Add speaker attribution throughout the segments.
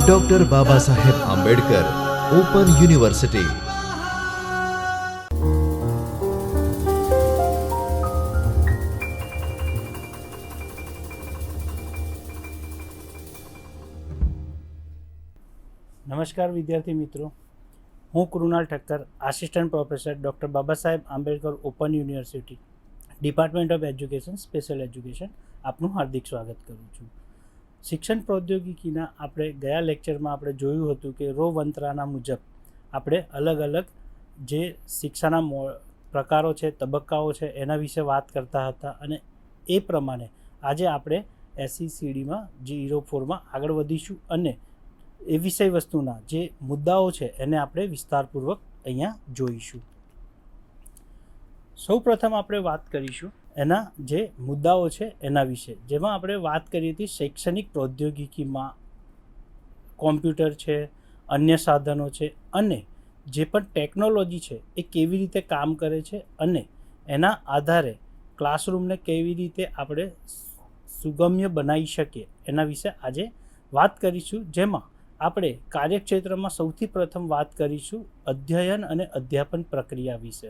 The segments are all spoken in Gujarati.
Speaker 1: ડોક્ટર બાબા સાહેબ આંબેડકર ઓપન યુનિવર્સિટી
Speaker 2: નમસ્કાર વિદ્યાર્થી મિત્રો. હું Krunal Thakkar assistant professor doctor Baba Saheb Ambedkar open university department of education special education આપનું હાર્દિક સ્વાગત કરું છું. શિક્ષણ પ્રૌદ્યોગિકીના આપણે ગયા લેક્ચરમાં આપણે જોયું હતું કે રો વંતરાના મુજબ આપણે અલગ અલગ જે શિક્ષાના પ્રકારો છે, તબક્કાઓ છે, એના વિશે વાત કરતા હતા અને એ પ્રમાણે આજે આપણે એસી સીડીમાં જીરો ફોરમાં આગળ વધીશું અને એ વિષય વસ્તુના જે મુદ્દાઓ છે એને આપણે વિસ્તારપૂર્વક અહીંયા જોઈશું. સૌ પ્રથમ આપણે વાત કરીશું એના જે મુદ્દાઓ છે એના વિશે. જેમાં આપણે વાત કરી હતી શૈક્ષણિક પ્રૌદ્યોગિકીમાં કોમ્પ્યુટર છે, અન્ય સાધનો છે અને જે પણ ટેકનોલોજી છે એ કેવી રીતે કામ કરે છે અને એના આધારે ક્લાસરૂમને કેવી રીતે આપણે સુગમ્ય બનાવી શકીએ એના વિશે આજે વાત કરીશું. જેમાં આપણે કાર્યક્ષેત્રમાં સૌથી પ્રથમ વાત કરીશું અધ્યયન અને અધ્યાપન પ્રક્રિયા વિશે.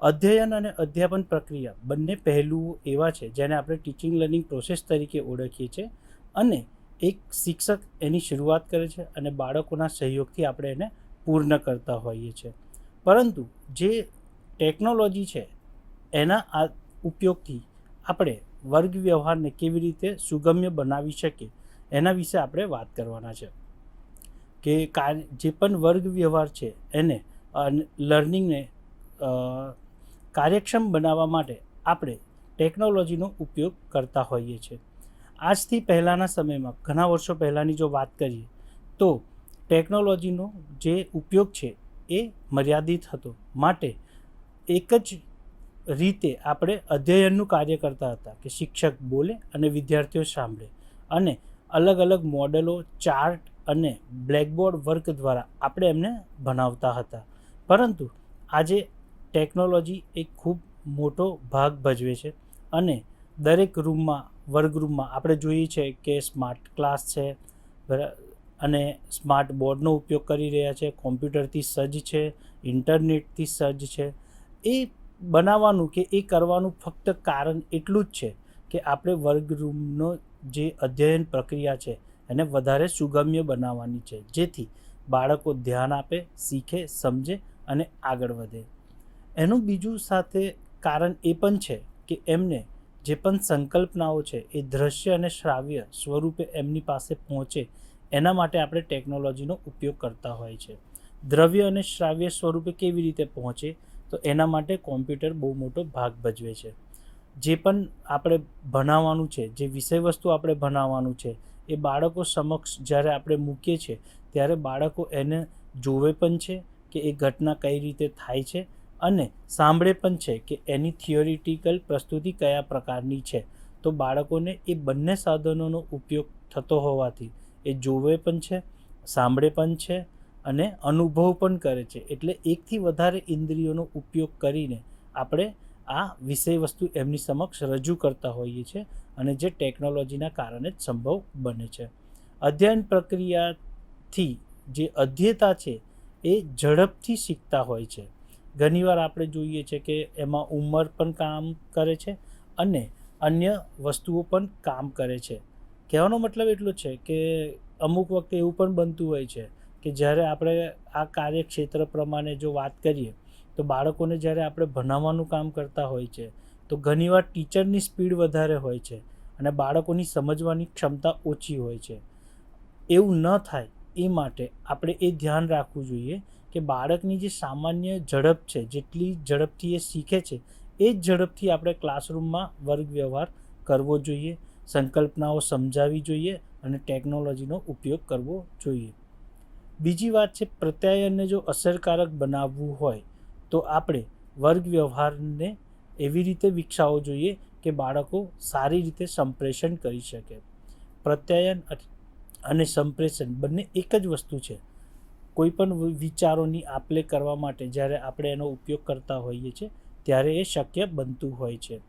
Speaker 2: અધ્યયન અને અધ્યાપન પ્રક્રિયા બંને પહેલું એવા છે જેને આપણે ટીચિંગ લર્નિંગ પ્રોસેસ તરીકે ઓળખીએ છીએ અને એક શિક્ષક એની શરૂઆત કરે છે અને બાળકોના સહયોગથી આપણે એને પૂર્ણ કરતા હોઈએ છીએ. પરંતુ જે ટેકનોલોજી છે એના આ ઉપયોગથી આપણે વર્ગ વ્યવહારને કેવી રીતે સુગમ્ય બનાવી શકીએ એના વિશે આપણે વાત કરવાના છે. કે જે પણ વર્ગ વ્યવહાર છે એને લર્નિંગને કાર્યક્ષમ બનાવવા માટે આપણે ટેકનોલોજીનો ઉપયોગ કરતા હોઈએ છીએ. આજથી પહેલાંના સમયમાં, ઘણા વર્ષો પહેલાંની જો વાત કરીએ, તો ટેકનોલોજીનો જે ઉપયોગ છે એ મર્યાદિત હતો. માટે એક જ રીતે આપણે અધ્યયનનું કાર્ય કરતા હતા કે શિક્ષક બોલે અને વિદ્યાર્થીઓ સાંભળે અને અલગ અલગ મોડેલો, ચાર્ટ અને બ્લેકબોર્ડ વર્ક દ્વારા આપણે એમને ભણાવતા હતા. પરંતુ આજે ટેકનોલોજી એક ખૂબ મોટો ભાગ ભજવે છે અને દરેક રૂમમાં, વર્ગરૂમમાં આપણે જોઈએ છે કે સ્માર્ટ ક્લાસ છે અને સ્માર્ટ બોર્ડનો ઉપયોગ કરી રહ્યા છે, કોમ્પ્યુટરથી સજ્જ છે, ઇન્ટરનેટથી સજ્જ છે. એ બનાવવાનું કે એ કરવાનું ફક્ત કારણ એટલું જ છે કે આપણે વર્ગરૂમનો જે અધ્યયન પ્રક્રિયા છે એને વધારે સુગમ્ય બનાવવાની છે, જેથી બાળકો ધ્યાન આપે, શીખે, સમજે અને આગળ વધે. એનું બીજું સાથે કારણ એ પણ છે કે એમને જે પણ સંકલ્પનાઓ છે એ દ્રશ્ય અને શ્રાવ્ય સ્વરૂપે એમની પાસે પહોંચે, એના માટે આપણે ટેકનોલોજીનો ઉપયોગ કરતા હોય છે. દ્રવ્ય અને શ્રાવ્ય સ્વરૂપે કેવી રીતે પહોંચે, તો એના માટે કોમ્પ્યુટર બહુ મોટો ભાગ ભજવે છે. જે પણ આપણે ભણાવવાનું છે, જે વિષય વસ્તુ આપણે ભણાવવાનું છે, એ બાળકો સમક્ષ જ્યારે આપણે મૂકીએ છીએ, ત્યારે બાળકો એને જોવે પણ છે કે એ ઘટના કઈ રીતે થાય છે અને સાંભળે પણ છે કે એની થિયોરિટિકલ પ્રસ્તુતિ કયા પ્રકારની છે. તો બાળકોને એ બંને સાધનોનો ઉપયોગ થતો હોવાથી એ જોવે પણ છે, સાંભળે પણ છે અને અનુભવ પણ કરે છે. એટલે એકથી વધારે ઇન્દ્રિયોનો ઉપયોગ કરીને આપણે આ વિષય વસ્તુ એમની સમક્ષ રજૂ કરતા હોઈએ છીએ અને જે ટેકનોલોજીના કારણે જ સંભવ બને છે. અધ્યયન પ્રક્રિયાથી જે અધ્યતા છે એ ઝડપથી શીખતા હોય છે. ઘણીવાર આપણે જોઈએ છે કે એમાં ઉંમર પણ કામ કરે છે અને અન્ય વસ્તુઓ પણ કામ કરે છે. કહેવાનો મતલબ એટલો છે કે અમુક વખતે એવું પણ બનતું હોય છે કે જ્યારે આપણે આ કાર્યક્ષેત્ર પ્રમાણે જો વાત કરીએ, તો બાળકોને જ્યારે આપણે ભણાવવાનું કામ કરતા હોય છે, તો ઘણીવાર ટીચરની સ્પીડ વધારે હોય છે અને બાળકોની સમજવાની ક્ષમતા ઓછી હોય છે. એવું ન થાય એ માટે આપણે એ ધ્યાન રાખવું જોઈએ કે બાળકની જે સામાન્ય ઝડપ છે, જેટલી ઝડપથી એ શીખે છે, એ જ ઝડપથી આપણે ક્લાસરૂમમાં વર્ગ વ્યવહાર કરવો જોઈએ, સંકલ્પનાઓ સમજાવવી જોઈએ અને ટેકનોલોજીનો ઉપયોગ કરવો જોઈએ. બીજી વાત છે, પ્રત્યાયનને જો અસરકારક બનાવવું હોય, તો આપણે વર્ગ વ્યવહારને એવી રીતે વિકસાવવો જોઈએ કે બાળકો સારી રીતે સંપ્રેષણ કરી શકે. પ્રત્યાયન અને સંપ્રેષણ બંને એક જ વસ્તુ છે. કોઈ પણ વિ- વિચારોની આપલે કરવા માટે જ્યારે આપણે એનો ઉપયોગ કરતા હોઈએ છીએ, ત્યારે એ શક્ય બનતું હોય છે.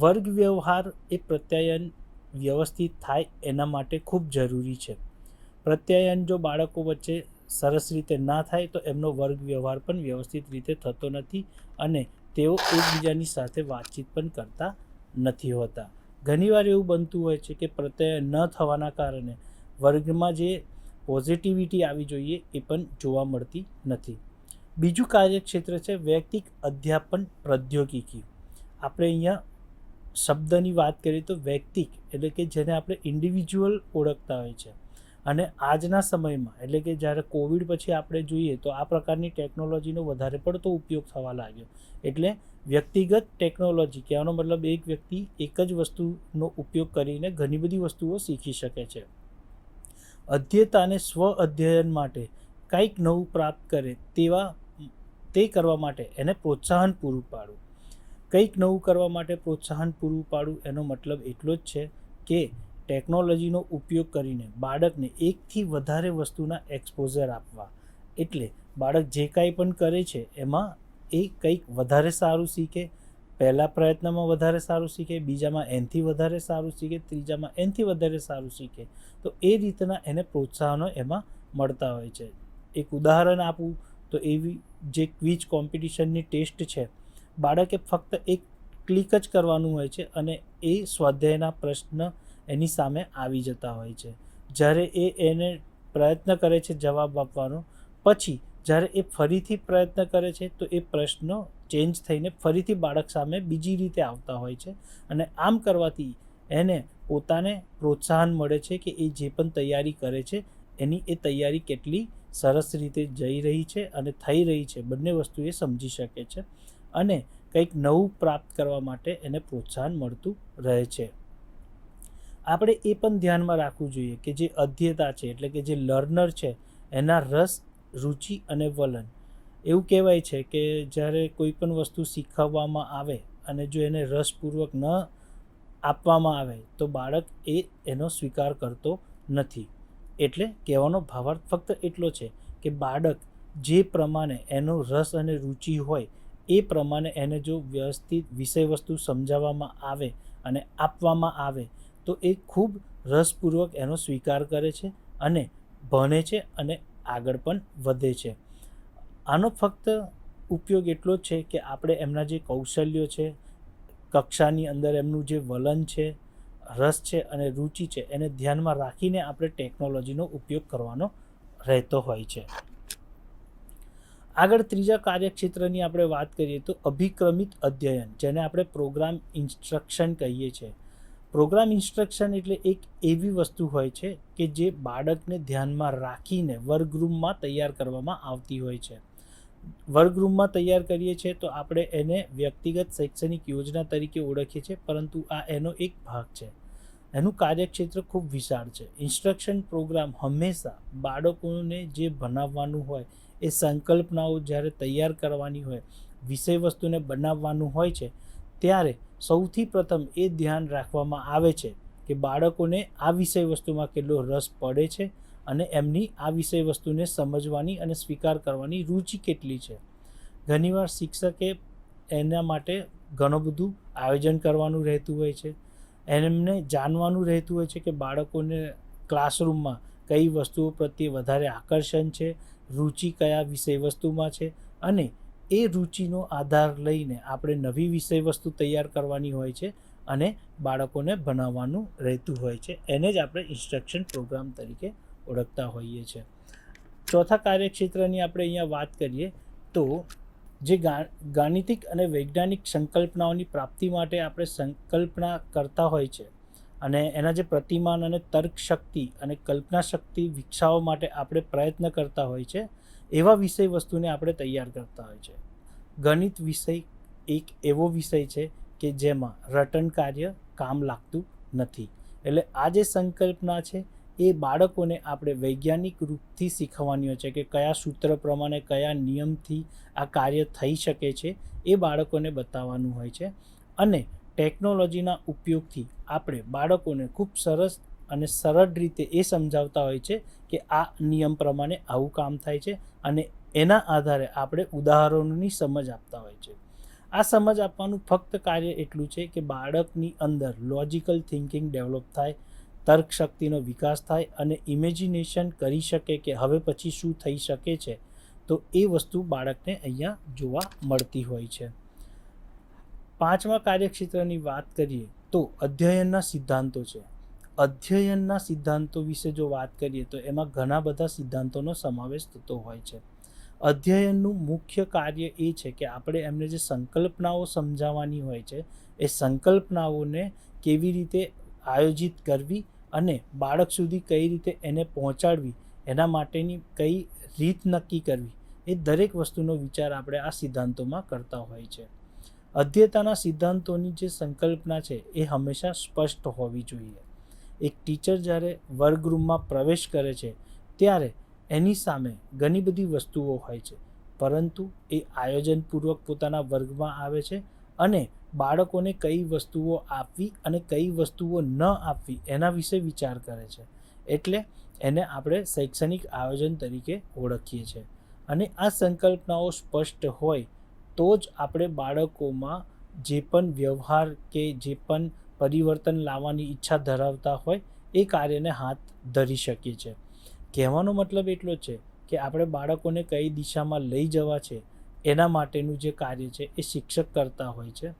Speaker 2: વર્ગ વ્યવહાર એ પ્રત્યાયન વ્યવસ્થિત થાય એના માટે ખૂબ જરૂરી છે. પ્રત્યાયન જો બાળકો વચ્ચે સરસ રીતે ના થાય, તો એમનો વર્ગ વ્યવહાર પણ વ્યવસ્થિત રીતે થતો નથી અને તેઓ એકબીજાની સાથે વાતચીત પણ કરતા નથી હોતા. ઘણીવાર એવું બનતું હોય છે કે પ્રત્યાયન ન થવાના કારણે વર્ગમાં જે પોઝિટિવિટી આવી જોઈએ એ પણ જોવા મળતી નથી. બીજું કાર્યક્ષેત્ર છે વૈયક્તિક અધ્યાપન પ્રૌદ્યોગિકી. આપણે અહીંયા શબ્દની વાત કરીએ તો વૈયક્તિક એટલે કે જેને આપણે ઇન્ડિવિજ્યુઅલ ઓળખતા હોય છે. અને આજના સમયમાં એટલે કે જ્યારે કોવિડ પછી આપણે જોઈએ તો આ પ્રકારની ટેકનોલોજીનો વધારે પડતો ઉપયોગ થવા લાગ્યો. એટલે વ્યક્તિગત ટેકનોલોજી કહેવાનો મતલબ એક વ્યક્તિ એક જ વસ્તુનો ઉપયોગ કરીને ઘણી બધી વસ્તુઓ શીખી શકે છે. અધ્યતાને સ્વ અધ્યયન માટે કંઈક નવું પ્રાપ્ત કરે તેવા તે કરવા માટે એને પ્રોત્સાહન પૂરું પાડવું. કંઈક નવું કરવા માટે પ્રોત્સાહન પૂરું પાડવું એનો મતલબ એટલો જ છે કે ટેકનોલોજીનો ઉપયોગ કરીને બાળકને એકથી વધારે વસ્તુના એક્સપોઝર આપવા. એટલે બાળક જે કાંઈ પણ કરે છે એમાં એ કંઈક વધારે સારું શીખે પહેલા પ્રયત્નમાં વધારે સારું શીખે, બીજામાં એનથી વધારે સારું શીખે, ત્રીજામાં એનથી વધારે સારું શીખે. તો એ રીતના એને પ્રોત્સાહનો એમાં મળતા હોય છે. એક ઉદાહરણ આપું તો એવી જે ક્વિઝ કોમ્પિટિશનની ટેસ્ટ છે, બાળકે ફક્ત એક ક્લિક જ કરવાનું હોય છે અને એ સ્વાધ્યાયના પ્રશ્ન એની સામે આવી જતા હોય છે. જ્યારે એ એને પ્રયત્ન કરે છે જવાબ આપવાનો, પછી જ્યારે એ ફરીથી પ્રયત્ન કરે છે તો એ પ્રશ્નો ચેન્જ થઈને ફરીથી બાળક સામે બીજી રીતે આવતા હોય છે અને આમ કરવાથી એને પોતાને પ્રોત્સાહન મળે છે કે એ જે પણ તૈયારી કરે છે, એની એ તૈયારી કેટલી સરસ રીતે જઈ રહી છે અને થઈ રહી છે. બંને વસ્તુ એ સમજી શકે છે અને કંઈક નવું પ્રાપ્ત કરવા માટે એને પ્રોત્સાહન મળતું રહે છે. આપણે એ પણ ધ્યાનમાં રાખવું જોઈએ કે જે અધ્યતા છે, એટલે કે જે લર્નર છે, એના રસ, રુચિ અને વલણ એવું કહેવાય છે કે જ્યારે કોઈ પણ વસ્તુ શીખવવામાં આવે અને જો એને રસપૂર્વક ન આપવામાં આવે, તો બાળક એ એનો સ્વીકાર કરતો નથી. એટલે કહેવાનો ભાવાર્થ ફક્ત એટલો છે કે બાળક જે પ્રમાણે એનો રસ અને રુચિ હોય, એ પ્રમાણે એને જો વ્યવસ્થિત વિષય વસ્તુ સમજાવવામાં આવે અને આપવામાં આવે, તો એ ખૂબ રસપૂર્વક એનો સ્વીકાર કરે છે અને ભણે છે અને આગળ પણ વધે છે. આનો ફક્ત ઉપયોગ એટલો જ છે કે આપણે એમના જે કૌશલ્યો છે, કક્ષાની અંદર એમનું જે વલણ છે, રસ છે અને રુચિ છે, એને ધ્યાનમાં રાખીને આપણે ટેકનોલોજીનો ઉપયોગ કરવાનો રહેતો હોય છે. આગળ ત્રીજા કાર્યક્ષેત્રની આપણે વાત કરીએ તો અભિક્રમિત અધ્યયન, જેને આપણે પ્રોગ્રામ ઇન્સ્ટ્રક્શન કહીએ છીએ. પ્રોગ્રામ ઇન્સ્ટ્રક્શન એટલે એક એવી વસ્તુ હોય છે કે જે બાળકને ધ્યાનમાં રાખીને વર્ગરૂમમાં તૈયાર કરવામાં આવતી હોય છે. વર્ગરૂમમાં તૈયાર કરીએ છીએ, તો આપણે એને વ્યક્તિગત શૈક્ષણિક યોજના તરીકે ઓળખીએ છીએ, પરંતુ આ એનો એક ભાગ છે. એનું કાર્યક્ષેત્ર ખૂબ વિશાળ છે. ઇન્સ્ટ્રક્શન પ્રોગ્રામ હંમેશા બાળકોને જે ભણાવવાનું હોય, એ સંકલ્પનાઓ જ્યારે તૈયાર કરવાની હોય, વિષય વસ્તુને બનાવવાનું હોય છે, ત્યારે સૌથી પ્રથમ એ ધ્યાન રાખવામાં આવે છે કે બાળકોને આ વિષય વસ્તુમાં કેટલો રસ પડે છે અને એમની આ વિષય વસ્તુને સમજવાની અને સ્વીકાર કરવાની રુચિ કેટલી છે? ઘણીવાર શિક્ષકે એના માટે ઘણું બધું આયોજન કરવાનું રહેતું હોય છે. એમને જાણવાનું રહેતું હોય છે કે બાળકોને ક્લાસરૂમમાં કઈ વસ્તુઓ પ્રત્યે વધારે આકર્ષણ છે, રુચિ કયા વિષય વસ્તુમાં છે અને એ રુચિનો આધાર લઈને આપણે નવી વિષય વસ્તુ તૈયાર કરવાની હોય છે અને બાળકોને ભણાવવાનું રહેતું હોય છે. એને જ આપણે ઇન્સ્ટ્રક્શન પ્રોગ્રામ તરીકે ઓળખતા હોઈએ છીએ ચોથા કાર્યક્ષેત્રની આપણે અહીંયા વાત કરીએ તો જે ગા, ગાણિતિક અને વૈજ્ઞાનિક સંકલ્પનાઓની પ્રાપ્તિ માટે આપણે સંકલ્પના કરતા હોય છે અને એના જે પ્રતિમાન અને તર્ક શક્તિ અને કલ્પના શક્તિ વિકસાવવા માટે આપણે પ્રયત્ન કરતા હોય છે, એવા વિષય વસ્તુને આપણે તૈયાર કરતા હોય છે. ગણિત વિષય એક એવો વિષય છે કે જેમાં રટન કાર્ય કામ લાગતું નથી. એટલે આ જે સંકલ્પના છે એ બાળકોને આપણે વૈજ્ઞાનિક રૂપથી શીખવવાની છે કે કયા સૂત્ર પ્રમાણે કયા નિયમથી આ કાર્ય થઈ શકે છે એ બાળકોને બતાવવાનું હોય છે. અને ટેકનોલોજીના ઉપયોગથી આપણે બાળકોને ખૂબ સરસ અને સરળ રીતે એ સમજાવતા હોય છે કે આ નિયમ પ્રમાણે આવું કામ થાય છે અને એના આધારે આપણે ઉદાહરણોની સમજ આપતા હોય છે. આ સમજ આપવાનું ફક્ત કાર્ય એટલું છે કે બાળકની અંદર લોજિકલ થિંકિંગ ડેવલપ થાય તર્ક શક્તિનો વિકાસ થાય અને ઇમેજિનેશન કરી શકે કે હવે પછી શું થઈ શકે છે, તો એ વસ્તુ બાળકને અહીંયા જોવા મળતી હોય છે. પાંચમા કાર્યક્ષેત્રની વાત કરીએ તો અધ્યયનના સિદ્ધાંતો છે. અધ્યયનના સિદ્ધાંતો વિશે જો વાત કરીએ તો એમાં ઘણા બધા સિદ્ધાંતોનો સમાવેશ થતો હોય છે. અધ્યયનનું મુખ્ય કાર્ય એ છે કે આપણે એમને જે સંકલ્પનાઓ સમજાવવાની હોય છે, એ સંકલ્પનાઓને કેવી રીતે આયોજિત કરવી અને બાળક સુધી કઈ રીતે એને પહોંચાડવી, એના માટેની કઈ રીત નક્કી કરવી, એ દરેક વસ્તુનો વિચાર આપણે આ સિદ્ધાંતોમાં કરતા હોય છે. અધ્યતાના સિદ્ધાંતોની જે સંકલ્પના છે, એ હંમેશા સ્પષ્ટ હોવી જોઈએ. એક ટીચર જ્યારે વર્ગરૂમમાં પ્રવેશ કરે છે, ત્યારે એની સામે ઘણી બધી વસ્તુઓ હોય છે, પરંતુ એ આયોજનપૂર્વક પોતાના વર્ગમાં આવે છે અને બાળકોને કઈ વસ્તુઓ આપવી અને કઈ વસ્તુઓ ન આપવી એના વિશે વિચાર કરે છે. એટલે એને આપણે શૈક્ષણિક આયોજન તરીકે ઓળખીએ છીએ અને આ સંકલ્પનાઓ સ્પષ્ટ હોય તો જ આપણે બાળકોમાં જે પણ વ્યવહાર કે જે પણ પરિવર્તન લાવવાની ઈચ્છા ધરાવતા હોય એ કાર્યને હાથ ધરી શકીએ છીએ કહેવાનો મતલબ એટલો છે કે આપણે બાળકોને કઈ દિશામાં લઈ જવા છે એના માટેનું જે કાર્ય છે એ શિક્ષક કરતા હોય છે.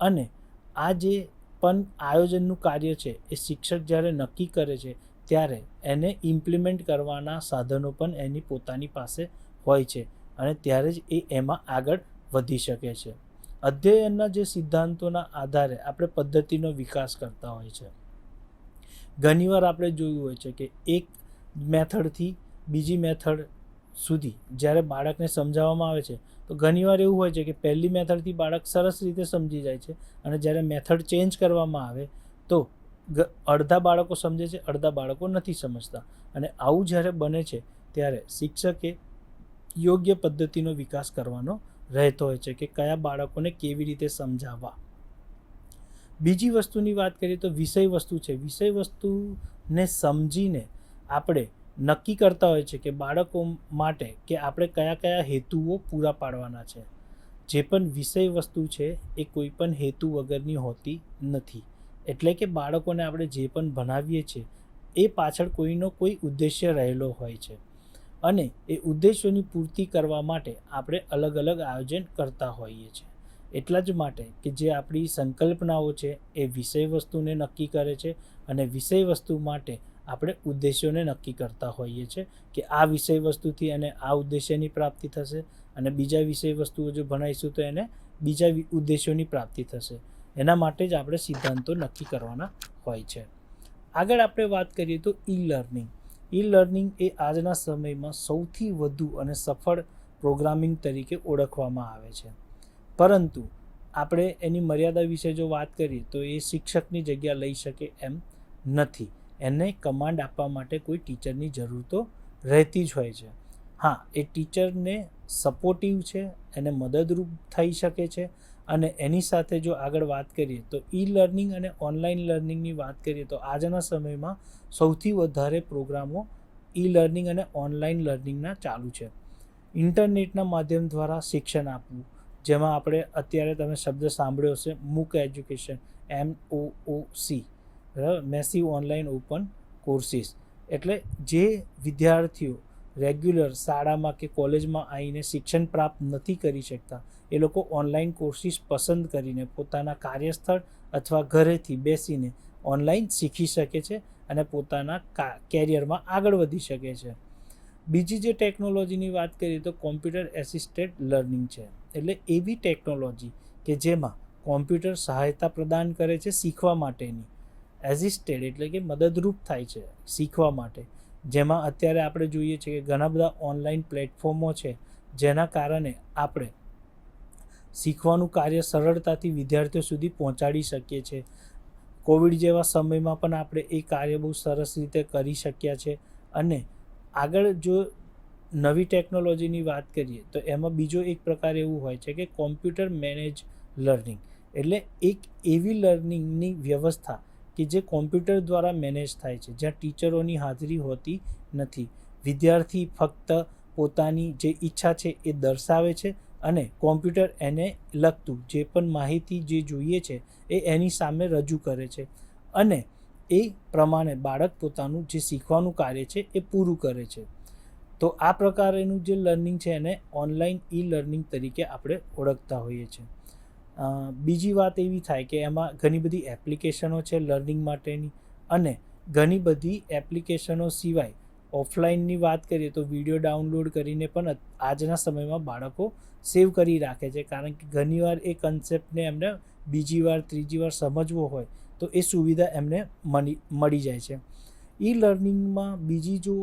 Speaker 2: અને આ જે પણ આયોજનનું કાર્ય છે, એ શિક્ષક જ્યારે નક્કી કરે છે, ત્યારે એને ઇમ્પ્લિમેન્ટ કરવાના સાધનો પણ એની પોતાની પાસે હોય છે અને ત્યારે જ એ એમાં આગળ વધી શકે છે. અધ્યયનના જે સિદ્ધાંતોના આધારે આપણે પદ્ધતિનો વિકાસ કરતા હોય છે. ઘણીવાર આપણે જોયું હોય છે કે એક મેથડથી બીજી મેથડ સુધી જ્યારે બાળકને સમજાવવામાં આવે છે, તો ઘણીવાર એવું હોય છે કે પહેલી મેથડથી બાળક સરસ રીતે સમજી જાય છે અને જ્યારે મેથડ ચેન્જ કરવામાં આવે, તો અડધા બાળકો સમજે છે, અડધા બાળકો નથી સમજતા. અને આવું જ્યારે બને છે, ત્યારે શિક્ષકે યોગ્ય પદ્ધતિનો વિકાસ કરવાનો રહેતો હોય છે કે કયા બાળકોને કેવી રીતે સમજાવવા. બીજી વસ્તુની વાત કરીએ તો વિષય વસ્તુ છે. વિષય વસ્તુને સમજીને આપણે નક્કી કરતા હોય છે કે બાળકો માટે કે આપણે કયા કયા હેતુઓ પૂરા પાડવાના છે. જે પણ વિષય વસ્તુ છે એ કોઈ પણ હેતુ વગરની હોતી નથી. એટલે કે બાળકોને આપણે જે પણ ભણાવીએ છીએ, એ પાછળ કોઈનો કોઈ ઉદ્દેશ્ય રહેલો હોય છે. અને એ ઉદ્દેશ્યોની પૂર્તિ કરવા માટે આપણે અલગ અલગ આયોજન કરતા હોઈએ છીએ. એટલા જ માટે કે જે આપણી સંકલ્પનાઓ છે એ વિષય વસ્તુને નક્કી કરે છે અને વિષય વસ્તુ માટે આપણે ઉદ્દેશ્યોને નક્કી કરતા હોઈએ છીએ કે આ વિષય વસ્તુથી એને આ ઉદ્દેશ્યની પ્રાપ્તિ થશે અને બીજા વિષય વસ્તુઓ જો ભણાવીશું તો એને બીજા ઉદ્દેશ્યોની પ્રાપ્તિ થશે. એના માટે જ આપણે સિદ્ધાંતો નક્કી કરવાના હોય છે. આગળ આપણે વાત કરીએ તો ઈ લર્નિંગ ઈ લર્નિંગ એ આજના સમયમાં સૌથી વધુ અને સફળ પ્રોગ્રામિંગ તરીકે ઓળખવામાં આવે છે. પરંતુ આપણે એની મર્યાદા વિશે જો વાત કરીએ તો એ શિક્ષકની જગ્યા લઈ શકે એમ નથી. એને કમાન્ડ આપવા માટે કોઈ ટીચરની જરૂર તો રહેતી જ હોય છે. હા, એ ટીચરને સપોર્ટિવ છે, એને મદદરૂપ થઈ શકે છે અને એની સાથે જો આગળ વાત કરીએ તો ઈ લર્નિંગ અને ઓનલાઈન લર્નિંગની વાત કરીએ તો આજના સમયમાં સૌથી વધારે પ્રોગ્રામો ઈ લર્નિંગ અને ઓનલાઈન લર્નિંગના ચાલુ છે. ઇન્ટરનેટના માધ્યમ દ્વારા શિક્ષણ આપવું, જેમાં આપણે અત્યારે તમે શબ્દ સાંભળ્યો હશે MOOC education M O O C બરાબર? મેસિવ ઓનલાઈન ઓપન કોર્સિસ એટલે જે વિદ્યાર્થીઓ રેગ્યુલર શાળામાં કે કોલેજમાં આવીને શિક્ષણ પ્રાપ્ત નથી કરી શકતા, એ લોકો ઓનલાઈન કોર્સિસ પસંદ કરીને પોતાના કાર્યસ્થળ અથવા ઘરેથી બેસીને ઓનલાઈન શીખી શકે છે અને પોતાના કેરિયરમાં આગળ વધી શકે છે. બીજી જે ટેકનોલોજીની વાત કરીએ તો કોમ્પ્યુટર એસિસ્ટેડ લર્નિંગ છે. એટલે એવી ટેકનોલોજી કે જેમાં કોમ્પ્યુટર સહાયતા પ્રદાન કરે છે શીખવા માટેની. એસિસ્ટેડ એટલે કે મદદરૂપ થાય છે શીખવા માટે. જેમાં અત્યારે આપણે જોઈએ છીએ કે ઘણા બધા ઓનલાઈન પ્લેટફોર્મો છે, જેના કારણે આપણે શીખવાનું કાર્ય સરળતાથી વિદ્યાર્થીઓ સુધી પહોંચાડી શકીએ છીએ. કોવિડ જેવા સમયમાં પણ આપણે એ કાર્ય બહુ સરસ રીતે કરી શક્યા છે. અને આગળ જો નવી ટેકનોલોજીની વાત કરીએ, તો એમાં બીજો એક પ્રકાર એવું હોય છે કે કોમ્પ્યુટર મેનેજ લર્નિંગ એટલે એક એવી લર્નિંગની વ્યવસ્થા કે જે કોમ્પ્યુટર દ્વારા મેનેજ થાય છે, જ્યાં ટીચરોની હાજરી હોતી નથી. વિદ્યાર્થી ફક્ત પોતાની જે ઈચ્છા છે એ દર્શાવે છે અને કોમ્પ્યુટર એને લગતું જે પણ માહિતી જે જોઈએ છે એ એની સામે રજૂ કરે છે અને એ પ્રમાણે બાળક પોતાનું જે શીખવાનું કાર્ય છે એ પૂરું કરે છે. તો આ પ્રકારેનું જે લર્નિંગ છે એને ઓનલાઈન ઈ લર્નિંગ તરીકે આપણે ઓળખતા હોઈએ છીએ. બીજી વાત એવી થાય કે એમાં ઘણી બધી એપ્લિકેશનો છે લર્નિંગ માટેની અને ઘણી બધી એપ્લિકેશનો સિવાય ઓફલાઈનની વાત કરીએ તો વીડિયો ડાઉનલોડ કરીને પણ આજના સમયમાં બાળકો સેવ કરી રાખે છે. કારણ કે ઘણીવાર એ કન્સેપ્ટને એમને બીજી વાર, ત્રીજી વાર સમજવો હોય તો એ સુવિધા એમને મળી મળી જાય છે. ઈ લર્નિંગમાં બીજી જો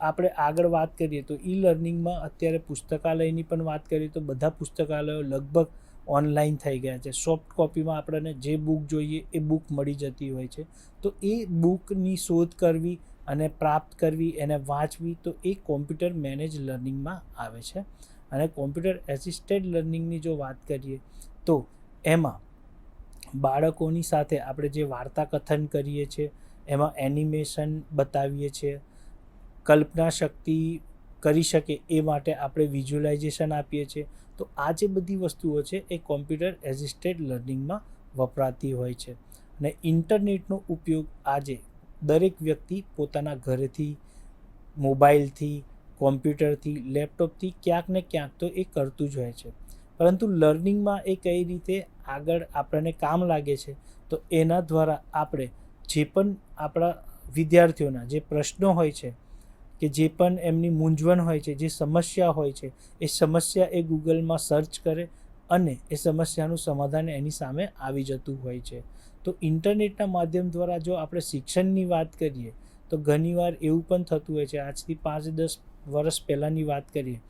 Speaker 2: આપણે આગળ વાત કરીએ તો ઈ લર્નિંગમાં અત્યારે પુસ્તકાલયની પણ વાત કરીએ તો બધા પુસ્તકાલયો લગભગ ઓનલાઈન થઈ ગયા છે. સોફ્ટ કોપીમાં આપણને જે બુક જોઈએ એ બુક મળી જતી હોય છે. તો એ બુકની શોધ કરવી અને પ્રાપ્ત કરવી, એને વાંચવી તો એ કોમ્પ્યુટર મેનેજ લર્નિંગમાં આવે છે. અને કોમ્પ્યુટર એસિસ્ટેડ લર્નિંગની જો વાત કરીએ તો એમાં બાળકોની સાથે આપણે જે વાર્તા કથન કરીએ છીએ, એમાં એનિમેશન બતાવીએ છીએ, કલ્પના શક્તિ કરી શકે એ માટે આપણે વિઝ્યુલાઇઝેશન આપીએ છીએ. તો આ જે બધી વસ્તુઓ છે એ કોમ્પ્યુટર એસિસ્ટેડ લર્નિંગમાં વપરાતી હોય છે. અને ઇન્ટરનેટનો ઉપયોગ આજે દરેક વ્યક્તિ પોતાના ઘરેથી, મોબાઈલથી કોમ્પ્યુટરથી લેપટોપથી ક્યાંક ને ક્યાંક તો એ કરતું જ હોય છે. પરંતુ લર્નિંગમાં એ કઈ રીતે આગળ આપણને કામ લાગે છે, તો એના દ્વારા આપણે જે પણ આપણા વિદ્યાર્થીઓના જે પ્રશ્નો હોય છે કે જે પણ એમની મૂંઝવણ હોય છે, જે સમસ્યા હોય છે, એ સમસ્યા એ ગૂગલમાં સર્ચ કરે અને એ સમસ્યાનું સમાધાન એની સામે આવી જતું હોય છે. તો ઇન્ટરનેટના માધ્યમ દ્વારા જો આપણે શિક્ષણની વાત કરીએ, તો ઘણીવાર એવું પણ થતું હોય છે, આજથી પાંચ દસ વર્ષ પહેલાંની વાત કરીએ,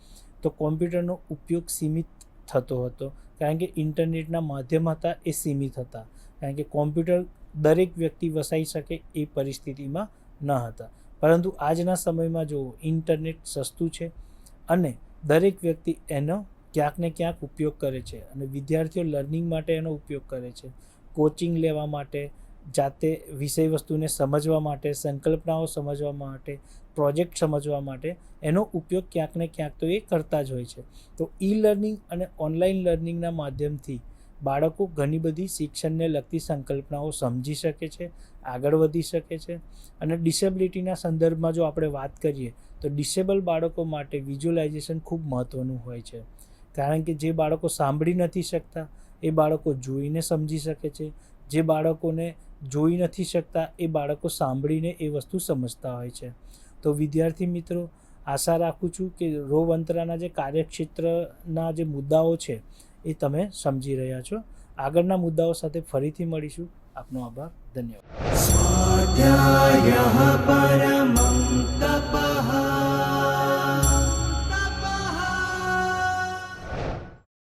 Speaker 2: તો કોમ્પ્યુટરનો ઉપયોગ સીમિત થતો હતો, કારણ કે ઇન્ટરનેટના માધ્યમ હતા એ સીમિત હતા, કારણ કે કોમ્પ્યુટર દરેક વ્યક્તિ વસાઈ શકે એ પરિસ્થિતિમાં ન હતા. પરંતુ આજના સમયમાં જો ઇન્ટરનેટ સસ્તું છે અને દરેક વ્યક્તિ એનો ક્યાંક ને ક્યાંક ઉપયોગ કરે છે અને વિદ્યાર્થીઓ લર્નિંગ માટે એનો ઉપયોગ કરે છે, કોચિંગ લેવા માટે, જાતે વિષય વસ્તુને સમજવા માટે, સંકલ્પનાઓ સમજવા માટે, પ્રોજેક્ટ સમજવા માટે એનો ઉપયોગ ક્યાંક ને ક્યાંક તો એ કરતા જ હોય છે. તો ઈ લર્નિંગ અને ઓનલાઈન લર્નિંગના માધ્યમથી બાળકો ઘણી બધી શિક્ષણને લગતી સંકલ્પનાઓ સમજી શકે છે આગળ વધી શકે છે. અને ડિસેબિલિટીના સંદર્ભમાં જો આપણે વાત કરીએ, તો ડિસેબલ બાળકો માટે વિઝ્યુલાઇઝેશન ખૂબ મહત્ત્વનું હોય છે. કારણ કે જે બાળકો સાંભળી નથી શકતા, એ બાળકો જોઈને સમજી શકે છે. જે બાળકોને જોઈ નથી શકતા, એ બાળકો સાંભળીને એ વસ્તુ સમજતા હોય છે. તો વિદ્યાર્થી મિત્રો, આશા રાખું છું કે રોવંતરાના જે કાર્યક્ષેત્રના જે મુદ્દાઓ છે, એ તમે સમજી રહ્યા છો. આગળના મુદ્દાઓ સાથે ફરીથી મળીશું. આપનો આભાર. ધન્યવાદ.